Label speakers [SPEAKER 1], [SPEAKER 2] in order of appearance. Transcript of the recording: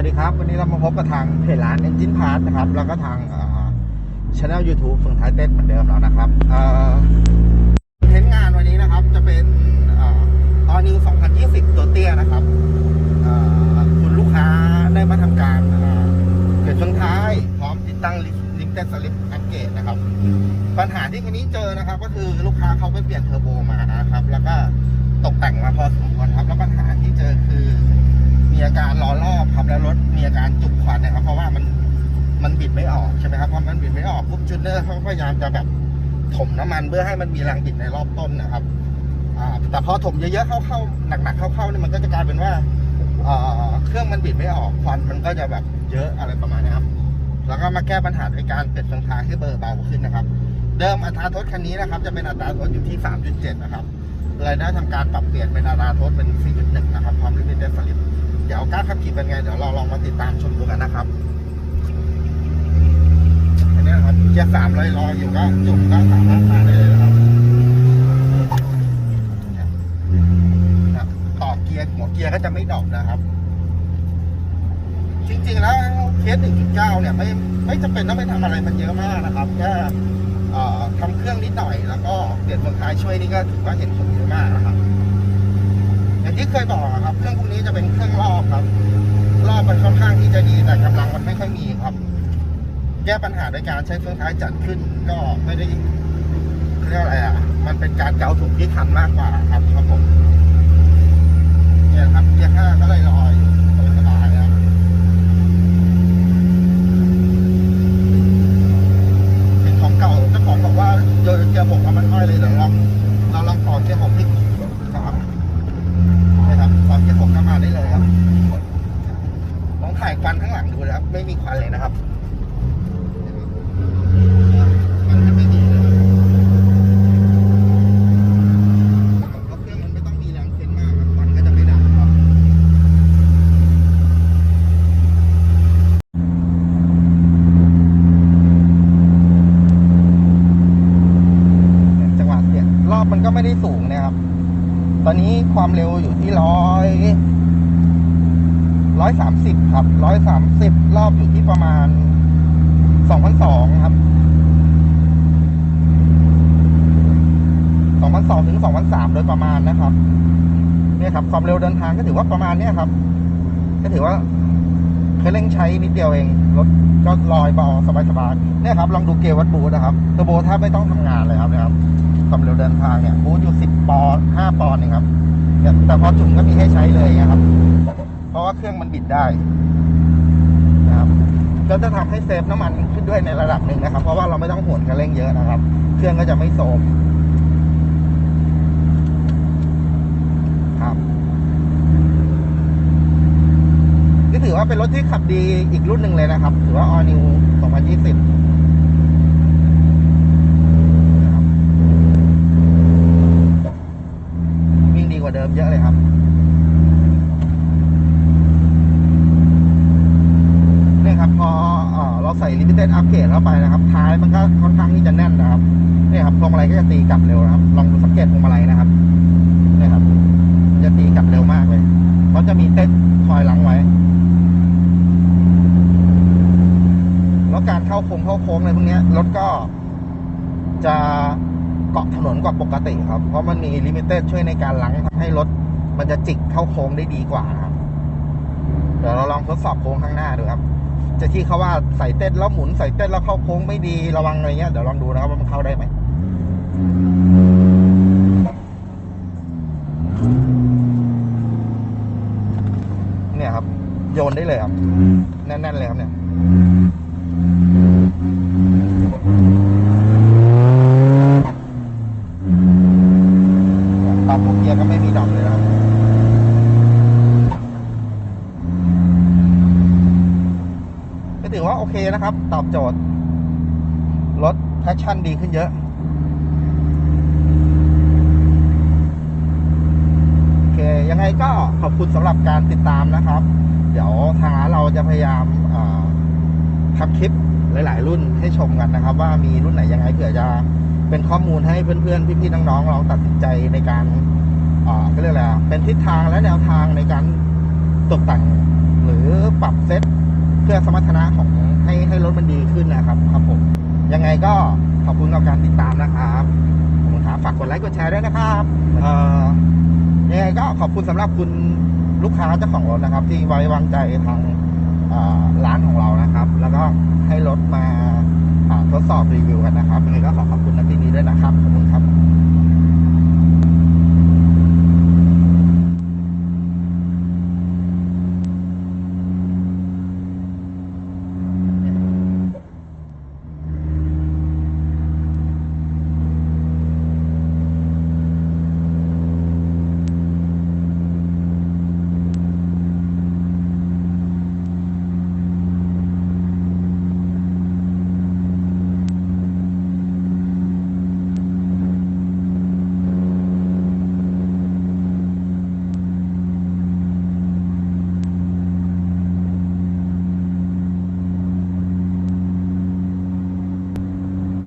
[SPEAKER 1] วัสดีครับ วันนี้เรามาพบกับทางเพจร้าน Engine Part นะครับ แล้วก็ทางช anel YouTube ฝึงท้ายเต้นเหมือนเดิมแล้วนะครับเอ่อเทนต์งานวันนี้นะครับจะเป็นตอนนิว 2020 ตัวเตี้ยนะครับเอ่อคุณลูกค้าได้มาทำการเอ่อเปลี่ยนช่วงท้ายพร้อมติดตั้งลิงเต็ดสลิปอัปเกรดนะครับ ปัญหาที่คันนี้เจอนะครับ ก็คือลูกค้าเขาไปเปลี่ยนเทอร์โบมานะครับ แล้วก็ ตกแต่งมาพอสมควรครับ แล้วปัญหาที่เจอคือ มีอาการล้อรอบครับแล้วรถมีอาการจุกควันนะครับ เพราะว่ามันมันบิดไม่ออกใช่ไหมครับพอมันบิดไม่ออกปุ๊บจูเนอร์เขาพยายามจะแบบถมน้ำมันเพื่อให้มันมีแรงบิดในรอบต้นนะครับแต่พอถมเยอะๆเข้าๆหนักๆเข้าๆนี่มันก็จะกลายเป็นว่าเครื่องมันบิดไม่ออกควันมันก็จะแบบเยอะอะไรประมาณนี้ครับ แล้วก็มาแก้ปัญหาโดยการเปลี่ยนองทายให้เบอร์เบาขึ้นนะครับ เดิมอัตราทษคันนี้นะครับ จะเป็นอัตราทษอยู่ที่ 3.7 นะครับ เลยได้ทำการปรับเปลี่ยนเป็นอัตราโทษเป็น 4.1 นะครับพร้อมลิมิเต็ดสลิปเดี๋ยวการขับขี่เป็นไง เดี๋ยวเราลองมาติดตามชมดูกันนะครับอันนี้ครับเกียร์สามลอยๆอยู่ก็จุ่มก็สามารถมาได้เลยนะครับต่อเกียร์หัวเกียร์ก็จะไม่ดอปนะครับจริงๆแล้วเคส1.9 เนี่ย ไม่ไม่จำเป็นต้องไปทำอะไรมันเยอะมากนะครับ แค่ ทำเครื่องนิดหน่อย แล้วก็เปลี่ยนเมืองท้ายช่วยนี่ก็ถือว่าเห็นผลเยอะมากนะครับอย่างที่เคยบอกครับ เครื่องพวกนี้จะเป็นเครื่องรอบครับ รอบมันค่อนข้างที่จะดีแต่กำลังมันไม่ค่อยมีครับ แก้ปัญหาโดยการใช้เฟืองท้ายจัดขึ้น ก็ไม่ได้เรียกอะไรอะ มันเป็นการเกาถูกที่คันมากกว่าครับครับผม เนี่ยครับเกียร์ห้าก็เลยลอยสบายๆนะครับ เป็นของเก่าเจ้าของบอกว่าเจอเจอผมกับมันอ้อยเลยเดี๋ยวลองเราลองต่อเกียร์หกที่นะครับนี่ครับต่อเกียร์หกเข้ามาได้เลยครับลองถ่ายควันข้างหลังดูนะครับ ไม่มีควันเลยนะครับมันไม่ดีเลยเพราะเครื่องมันไม่ต้องมีแรงเค้นมากฟันก็จะไม่ดับครับจังหวะเนี่ยรอบมันก็ไม่ได้สูงนะครับ ตอนนี้ความเร็วอยู่ที่ร้อย อยสามสิบครับร้อยสามสิบรอบอยู่ที่ประมาณสองพันสองครับสองพันสองถึงสองพันสามโดยประมาณนะครับ เนี่ยครับ ความเร็วเดินทางก็ถือว่าประมาณเนี้ยครับ ก็ถือว่าเคยเร่งใช้นิดเดียวเอง รถก็ลอยเบาสบายๆเนี่ยครับ ลองดูเกียร์วัดบูธนะครับเทอร์โบแทบไม่ต้องทำงานเลยครับนะครับความเร็วเดินทางเนี่ยบูธอยู่10ปอนด์5ปอนด์เองครับแต่พอจุ่มก็มีให้ใช้เลยนะครับ ราะว่าเครื่องมันบิดได้นะครับก็จะทำให้เซฟน้ำมันขึ้นด้วยในระดับหนึ่งนะครับ เพราะว่าเราไม่ต้องหวนคันเร่งเยอะนะครับ เครื่องก็จะไม่โทมครับก็ถือว่าเป็นรถที่ขับดีอีกรุ่นหนึ่งเลยนะครับ ถือว่า All New 2020วิ่งดีกว่าเดิมเยอะเลยครับ เนี่ยครับพอ ใส่ limited upgrade เข้าไปนะครับ ท้ายมันก็ค่อนข้างที่จะแน่นนะครับนี่ครับพวงมาลัยก็จะตีกลับเร็วนะครับ ลองดูสังเกตพวงมาลัยนะครับนี่ครับ จะตีกลับเร็วมากเลยเพราจะมีเต้นคอยหลังไว้ แล้วการเข้าโค้งเข้าโค้งอะไรพวกนี้รถก็จะเกาะถนนกว่าปกติครับ เพราะมันมีลิมิเต็ดช่วยในการหลังทำให้รถมันจะจิกเข้าโค้งได้ดีกว่าครับ เดี๋ยวเราลองทดสอบโค้งข้างหน้าดูครับ จะที่เขาว่าใส่เต้นแล้วหมุนใส่เต้นแล้วเข้าโค้งไม่ดีระวังอะไรเงี้ยเดี๋ยวลองดูนะครับว่ามันเข้าได้ไหมเนี่ยครับ โยนได้เลยครับ แน่นๆเลยครับเนี่ยตามหัวเกียร์ก็ไม่มีดอกเลยนะครับ ถือว่าโอเคนะครับ ตอบโจทย์ รถแพชชั่นดีขึ้นเยอะโอเคยังไงก็ขอบคุณสำหรับการติดตามนะครับ เดี๋ยวทางร้านเราจะพยายามทำคลิปหลาย ๆ รุ่นให้ชมกันนะครับ ว่ามีรุ่นไหนยังไงเผื่อจะเป็นข้อมูลให้เพื่อน ๆ พี่ๆน้องๆลองตัดสินใจในการก็เรียกอะไรเป็นทิศทางและแนวทางในการตกแต่งหรือปรับเซต พื่อสมรรถนะของให้ให้รถมันดีขึ้นนะครับครับผมยังไงก็ขอบคุณกับการติดตามนะครับขอบคุณครับฝากกดไลค์กดแชร์ด้วยนะครับเอ่อยังไงก็ขอบคุณสำหรับคุณลูกค้าเจ้าของรถนะครับ ที่ไว้วางใจทางร้านของเรานะครับ แล้วก็ให้รถมาทดสอบรีวิวกันนะครับยังไงก็ขอขอบคุณในที่นี้ด้วยนะครับขอบคุณครับ